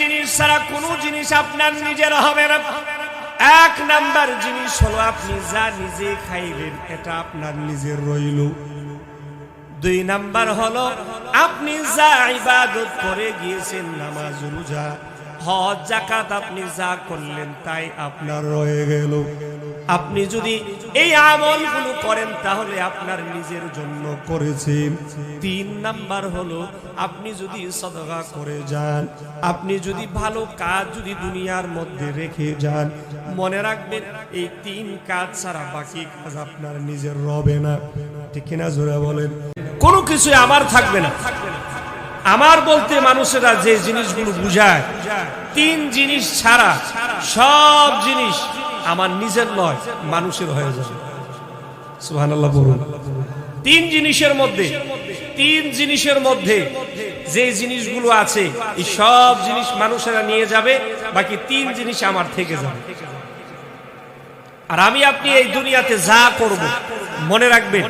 জিনিস ছাড়া কোনো জিনিস আপনার নিজের হবে না। এক নাম্বার জিনিস হলো আপনি যা নিজে খাইলেন এটা আপনার নিজের রইল। দুই নাম্বার হলো, আপনি যা ইবাদত করে গিয়েছেন, নামাজ, রোজা, হজ জাকাত আপনি যা করলেন, তাই আপনার রয়ে গেল। আপনি যদি এই আমলগুলো করেন, তাহলে আপনার নিজের জন্য করেছেন তিন নাম্বার হলো, আপনি যদি সদকা করে যান, আপনি যদি ভালো কাজ যদি দুনিয়ার মধ্যে রেখে যান, মনে রাখবেন এই তিন কাজ ছাড়া বাকি কাজ আপনার নিজের রবে না। ঠিক কিনা জোরে বলেন? কোনো কিছু আমার থাকবে না। আমার বলতে মানুষেরা যে জিনিসগুলো বুঝায়, তিন জিনিস ছাড়া সব জিনিস আমার নিজের নয়, মানুষের হয়ে যাবে। সুবহানাল্লাহ বলুন। তিন জিনিসের মধ্যে, তিন জিনিসের মধ্যে যে জিনিসগুলো আছে, এই সব জিনিস মানুষেরা নিয়ে যাবে, বাকি তিন জিনিস আমার থেকে যাবে। আর আমি আপনি এই দুনিয়াতে যা করব, মনে রাখবেন,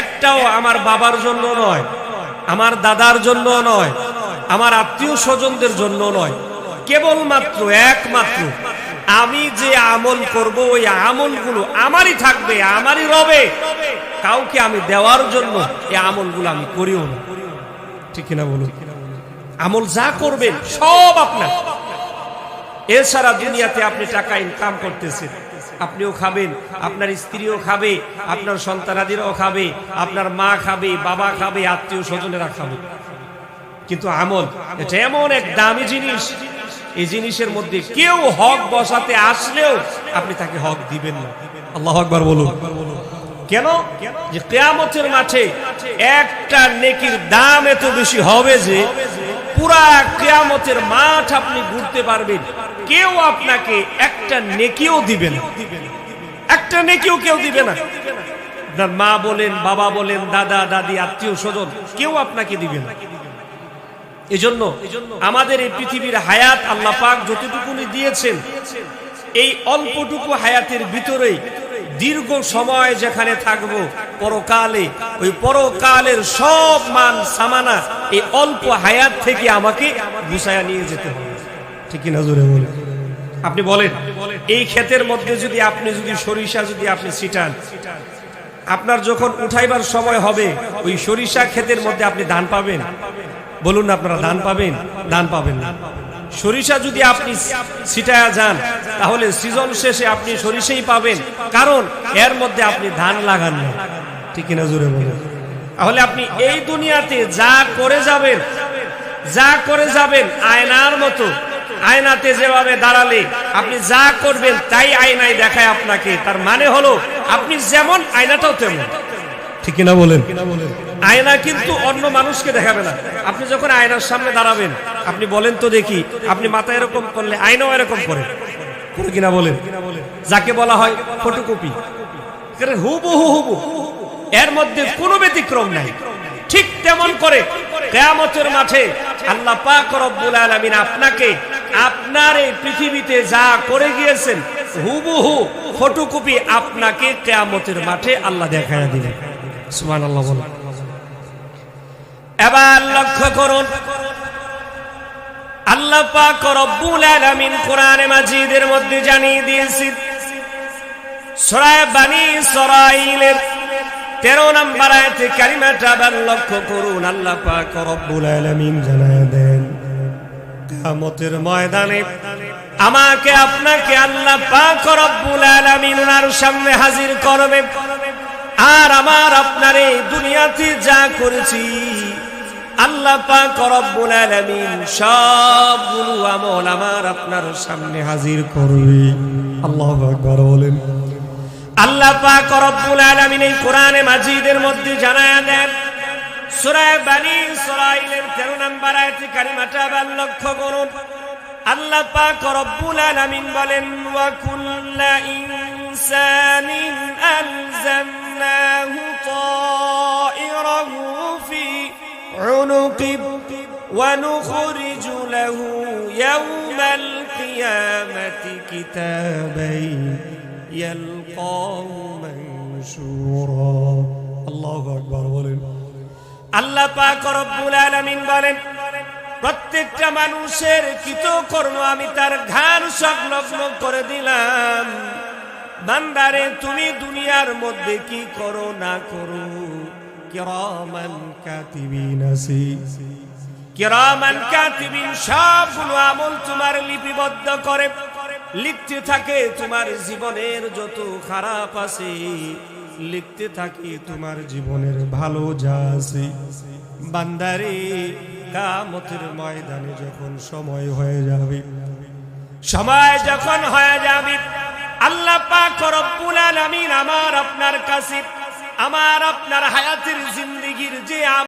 একটাও আমার বাবার জন্য নয়, আমার দাদার জন্য নয়, আমার আত্মীয় স্বজনদের জন্য নয়, কেবলমাত্র একমাত্র আমি যে আমল করব, ওই আমলগুলো আমারই থাকবে, আমারই রবে। কাউকে আমি দেওয়ার জন্য এই আমলগুলো আমি করিও না। ঠিক কিনা বলুন? আমল যা করবেন, সব আপনার। এছাড়া দুনিয়াতে আপনি টাকা ইনকাম করতেছেন। আপনিও খাবেন, আপনার স্ত্রীও খাবে, আপনার সন্তানাদিরাও খাবে, আপনার মা খাবে, বাবা খাবে, আত্মীয় স্বজনেরা খাবে। কিন্তু আমল, এটা এমন এক দামি জিনিস এই জিনিসের মধ্যে কেউ হক বসাতে আসলেও আপনি তাকে হক দিবেন না। আল্লাহ আকবার বলুন। কেন? যে কেয়ামতের মাঠে একটা নেকির দাম এত বেশি হবে যে পুরা কেয়ামতের মাঠ আপনি ঘুরতে পারবেন। কেউ আপনাকে একটা নেকিও দিবে না। একটা নেকিও কেউ দিবে না। আপনার মা বলেন, বাবা বলেন, দাদা, দাদি আত্মীয় স্বজন কেউ আপনাকে দিবে না। এজন্য আমাদের এই পৃথিবীর হায়াত আল্লাহ পাক যতটুকুনি দিয়েছেন, এই অল্পটুকু হায়াতের ভিতরেই দীর্ঘ সময় যেখানে থাকব, পরকালে, ওই পরকালের সব মান সামানা এই অল্প হায়াত থেকে আমাকে গুছায়া নিয়ে যেতে হবে। ঠিক কিনা জোরে বলে আপনি বলেন, এই ক্ষেতের মধ্যে যদি আপনি যদি সরিষা যদি আপনি ছিটান, আপনার যখন উঠাইবার সময় হবে, ওই সরিষা ক্ষেতের মধ্যে আপনি ধান পাবেন। বলুন আপনারা ধান পাবেন? ধান পাবেন না। সরিষা যদি আপনি ছিটায়া যান, তাহলে সিজন শেষে আপনি সরিষাই পাবেন। কারণ এর মধ্যে আপনি ধান লাগান না। ঠিক কিনা জোরে বলেন? তাহলে আপনি এই দুনিয়াতে যা করে যাবেন, যা করে যাবেন আয়নার মতো। আয়নাতে যেভাবে দাঁড়ালে আপনি যা করবেন তাই আয়নায় দেখায় আপনাকে। তার মানে হলো, আপনি যেমন আয়নাটাও তেমন। ঠিক কিনা বলেন? আয়না কিন্তু অন্য মানুষকে দেখাবে না। আপনি যখন আয়নার সামনে দাঁড়াবেন, আপনি বলেন তো দেখি, আপনি মাথা এরকম করলে আয়নাও এরকম করে। করে কিনা বলেন? যাকে বলা হয় ফটোকপি হুবহু হুবু এর মধ্যে কোনো ব্যতিক্রম নাই। ঠিক তেমন করে কেয়ামতের মাঠে আল্লাহ পাক রব্বুল আলামিন আপনাকে আপনার এই পৃথিবীতে যা করে গিয়েছেন, হুবহু ফটোকপি আপনাকে কেয়ামতের মাঠে আল্লাহ দেখায় দিলেন সুবহানাল্লাহ বলেন। এবার লক্ষ্য করুন। আল্লাহ পাক কোরআনে মাজিদের মধ্যে জানিয়ে দিয়েছেন, সূরা বানি ইসরাঈলের 13 নম্বর আয়াতে কালিমাটা আবার লক্ষ্য করুন। আল্লাহ পাক রব্বুল আলামিন জানায় দেন, কিয়ামতের ময়দানে আমাকে, আপনাকে আল্লাহ পাক রব্বুল ওনার সামনে হাজির করবে। আর আমার আপনার এই দুনিয়াতে যা করেছি আল্লাহ পাক রব্বুল আলামিন সবগুলো আমল আমার আপনার সামনে হাজির করবে। আল্লাহু আকবার বলেন। আল্লাহ পাক রব্বুল আলামিন এই কোরআনে মাজিদের মধ্যে জানায়া দেন, সূরা বানি ইসরাঈলের 13 নম্বর আয়াতে কারিমাটা লক্ষ্য করুন। আল্লাহ পাক রব্বুল আলামিন বলেন, ওয়া কুল্লা ইনসানিন আলজামনাহু عنقه ونخرج له يوم القيامة كتابا يلقاه منشورا الله أكبر বলেন আল্লাহ পাক রব্বুল আলামিন বলেন প্রত্যেকটা মানুষের কৃতকর্ম আমি তার ঘান সংলগ্ন করে দিলাম বান্দারে তুমি দুনিয়ার মধ্যে কি করো না করো কিরামান কাতিবিন আছি কিরামান কাতিবিন সবগুলো আমল তোমার লিপিবদ্ধ করে। লিখতে থাকে তোমার জীবনের যত খারাপ আছে, লিখতে থাকে তোমার জীবনের ভালো যা আছে। বান্দারে কামতের ময়দানে যখন সময় হয়ে যাবে, সময় যখন হয়ে যাবে, আল্লাহ পাক রব্বুল আলামিন আমার আপনার কাছে আমার আপনার হায়াতের জিন্দিগির যে